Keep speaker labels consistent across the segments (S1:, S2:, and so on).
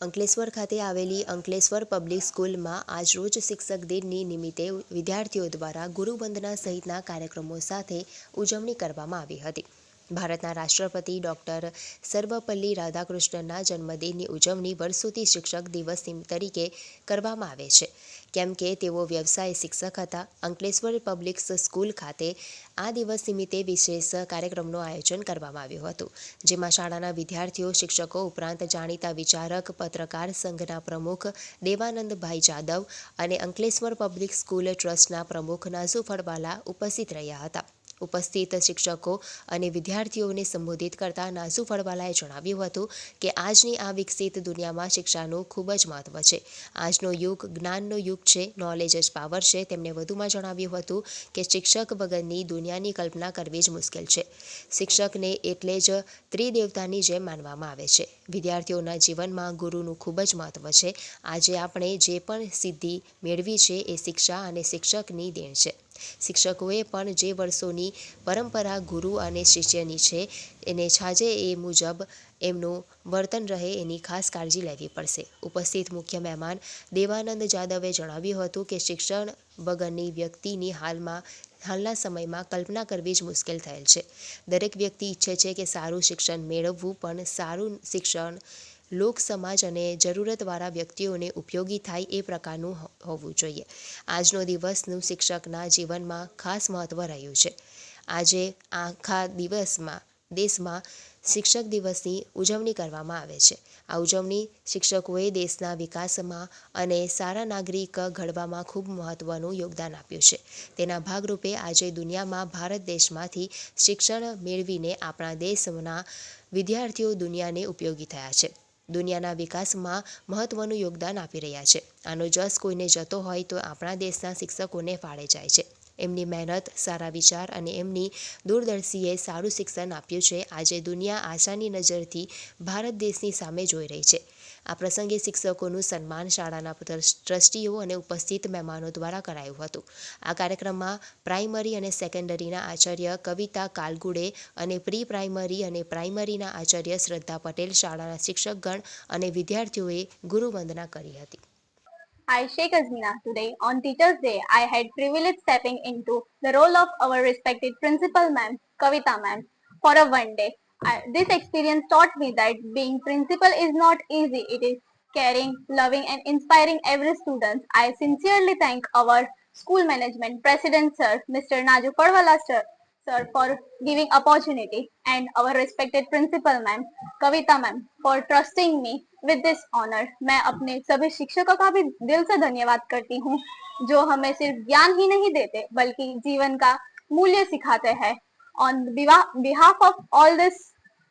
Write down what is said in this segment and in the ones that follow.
S1: અંકલેશ્વર ખાતે આવેલી અંકલેશ્વર પબ્લિક સ્કૂલમાં આજરોજ શિક્ષક દિનની નિમિત્તે વિદ્યાર્થીઓ દ્વારા ગુરુવંદના સહિતના કાર્યક્રમો સાથે ઉજવણી કરવામાં આવી હતી. ભારતના રાષ્ટ્રપતિ ડૉક્ટર સર્વપલ્લી રાધાકૃષ્ણનના જન્મદિનની ઉજવણી વર્ષોથી શિક્ષક દિવસ તરીકે કરવામાં આવે છે. કેમ કે તેઓ વ્યવસાય શિક્ષક હતા. અંકલેશ્વર પબ્લિક સ્કૂલ ખાતે આ દિવસ નિમિત્તે વિશેષ કાર્યક્રમનું આયોજન કરવામાં આવ્યું હતું, જેમાં શાળાના વિદ્યાર્થીઓ, શિક્ષકો ઉપરાંત જાણીતા વિચારક, પત્રકાર સંઘના પ્રમુખ દેવાનંદભાઈ જાદવ અને અંકલેશ્વર પબ્લિક સ્કૂલ ટ્રસ્ટના પ્રમુખ નાઝુ ફળવાલા ઉપસ્થિત રહ્યા હતા. ઉપસ્થિત શિક્ષકો અને વિદ્યાર્થીઓને સંબોધિત કરતા નાઝુ ફળવાલાએ જણાવ્યું હતું કે આજની આ વિકસિત દુનિયામાં શિક્ષાનું ખૂબ જ મહત્વ છે. આજનો યુગ જ્ઞાનનો યુગ છે નોલેજ જ પાવર છે. તેમણે વધુમાં જણાવ્યું હતું કે શિક્ષક વગરની દુનિયાની કલ્પના કરવી જ મુશ્કેલ છે. શિક્ષકને એટલે જ ત્રિદેવતાની જેમ માનવામાં આવે છે. વિદ્યાર્થીઓના જીવનમાં ગુરુનું ખૂબ જ મહત્વ છે. આજે આપણે જે પણ સિદ્ધિ મેળવી છે એ શિક્ષા અને શિક્ષકની દેણ છે. શિક્ષકોએ પણ જે વર્ષોની પરંપરા ગુરુ અને શિષ્યની છે, એને છાજે એ મુજબ એમનું વર્તન રહે એની ખાસ કાળજી લેવી પડશે. ઉપસ્થિત મુખ્ય મહેમાન દેવાનંદ જાદવે જણાવ્યું હતું કે શિક્ષણ વગરની વ્યક્તિની હાલમાં, હાલના સમયમાં કલ્પના કરવી જ મુશ્કેલ થયેલ છે. દરેક વ્યક્તિ ઈચ્છે છે કે સારું શિક્ષણ મેળવવું, પણ સારું શિક્ષણ લોક સમાજ અને જરૂરતવાળા વ્યક્તિઓને ઉપયોગી થાય એ પ્રકારનું હોવું જોઈએ. આજનો દિવસનું શિક્ષકના જીવનમાં ખાસ મહત્ત્વ રહ્યું છે. આજે આખા દિવસમાં, દેશમાં શિક્ષક દિવસની ઉજવણી કરવામાં આવે છે. આ ઉજવણી શિક્ષકોએ દેશના વિકાસમાં અને સારા નાગરિક ઘડવામાં ખૂબ મહત્ત્વનું યોગદાન આપ્યું છે. તેના ભાગરૂપે આજે દુનિયામાં ભારત દેશમાંથી શિક્ષણ મેળવીને આપણા દેશના વિદ્યાર્થીઓ દુનિયાને ઉપયોગી થયા છે. દુનિયાના વિકાસમાં મહત્ત્વનું યોગદાન આપી રહ્યા છે. આનો જસ કોઈને જતો હોય તો આપણા દેશના શિક્ષકોને ફાળે જાય છે. એમની મહેનત, સારા વિચાર અને એમની દૂરદર્શીએ સારું શિક્ષણ આપ્યું છે, આજે દુનિયા આશાની નજરથી ભારત દેશની સામે જોઈ રહી છે. આ પ્રસંગે શિક્ષકોનું સન્માન શાળાના ટ્રસ્ટ- ટ્રસ્ટીઓ અને ઉપસ્થિત મહેમાનો દ્વારા કરાયું હતું. આ કાર્યક્રમમાં પ્રાઇમરી અને સેકન્ડરીના આચાર્ય કવિતા કાલગુડે અને પ્રી પ્રાઇમરી અને પ્રાઇમરીના આચાર્ય શ્રદ્ધા પટેલ, શાળાના શિક્ષકગણ અને વિદ્યાર્થીઓએ ગુરુવંદના કરી હતી.
S2: I, Sheikh Azmina, today on Teachers' Day, I had privilege stepping into the role of our respected principal ma'am, Kavita ma'am, for a one day. I, this experience taught me that being principal is not easy. It is caring, loving and inspiring every student. I sincerely thank our school management, President Sir, Mr. Naju Padwala Sir, sir for giving opportunity and our respected principal ma'am, Kavita ma'am, for trusting me with this honor. मैं अपने सभी शिक्षकों का भी दिल से धन्यवाद करती हूँ जो हमें सिर्फ़ ज्ञान ही नहीं देते बल्कि जीवन का मूल्य सिखाते हैं on behalf of all these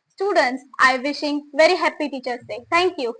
S2: students i wishing very happy teachers day thank you